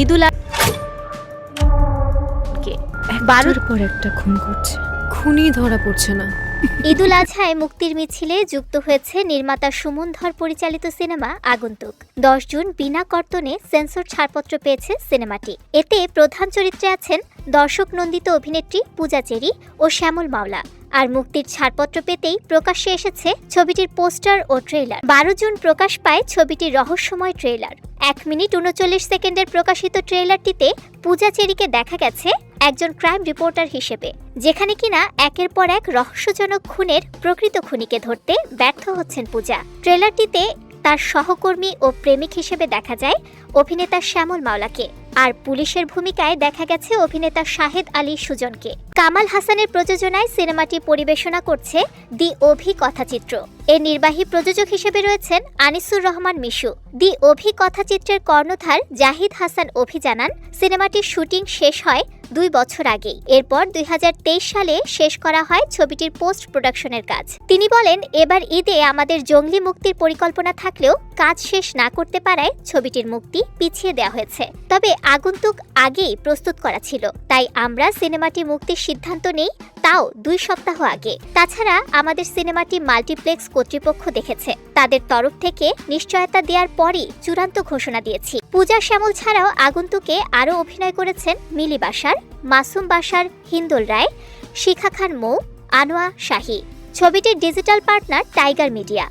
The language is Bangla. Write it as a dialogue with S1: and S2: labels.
S1: ঈদুল
S2: বারোর পর একটা খুন করছে। খুনই ধরা পড়ছে না।
S3: ঈদুল আজহায় মুক্তির মিছিলে যুক্ত হয়েছে নির্মাতা সুমন ধর পরিচালিত সিনেমা আগন্তুক। দশ জুন বিনা কর্তনে সেন্সর ছাড়পত্র পেয়েছে সিনেমাটি। এতে প্রধান চরিত্রে আছেন দর্শক নন্দিত অভিনেত্রী পূজা চেরি ও শ্যামল মাওলা। আর মুক্তির ছাড়পত্র পেতেই প্রকাশ্যে এসেছে ছবিটির পোস্টার ও ট্রেলার বারো জুন প্রকাশ পায় ছবিটির রহস্যময় ট্রেলার এক মিনিট উনচল্লিশ সেকেন্ডের প্রকাশিত ট্রেলারটিতে পূজা চেরিকে দেখা গেছে একজন ক্রাইম রিপোর্টার হিসেবে, যেখানে কিনা একের পর এক রহস্যজনক খুনের প্রকৃত খুনিকে ধরতে ব্যর্থ হচ্ছেন পূজা। ট্রেলারটিতে তার সহকর্মী ও প্রেমিক হিসেবে দেখা যায় অভিনেতা শ্যামল মাওলাকে, আর পুলিশের ভূমিকায় দেখা গেছে অভিনেতা শাহেদ আলী সুজনকে। কামাল হাসানের প্রযোজনায় সিনেমাটি পরিবেশনা করছে দি অভি কথাচিত্র। এর নির্বাহী প্রযোজক হিসেবে রয়েছেন আনিসুর রহমান মিশু। দি অভি কথাচিত্রের কর্ণধার জাহিদ হাসান অভি জানান, সিনেমাটির শুটিং শেষ হয় দুই বছর আগেই। এরপর দুই হাজার তেইশ সালে শেষ করা হয় ছবিটির পোস্ট প্রোডাকশনের কাজ। তিনি বলেন, এবার ঈদে আমাদের জঙ্গলি মুক্তির পরিকল্পনা থাকলেও কাজ শেষ না করতে পারায় ছবিটির মুক্তি পিছিয়ে দেওয়া হয়েছে। তবে আগন্তুক আগেই প্রস্তুত করা ছিল। তাই আমরা সিনেমাটি মুক্তির সিদ্ধান্ত নেই তাও দুই সপ্তাহ আগে। তাছাড়া আমাদের সিনেমাটি মাল্টিপ্লেক্স কর্তৃপক্ষ দেখেছে। তাদের তরফ থেকে নিশ্চয়তা দেওয়ার পরই চূড়ান্ত ঘোষণা দিয়েছি। পূজা শ্যামল ছাড়াও আগন্তুকে আরও অভিনয় করেছেন মিলি বাসার, মাসুম বাসার হিন্দোল রায়, শিখা খান মৌ, আনোয়া শাহী। ছবিটির ডিজিটাল পার্টনার টাইগার মিডিয়া।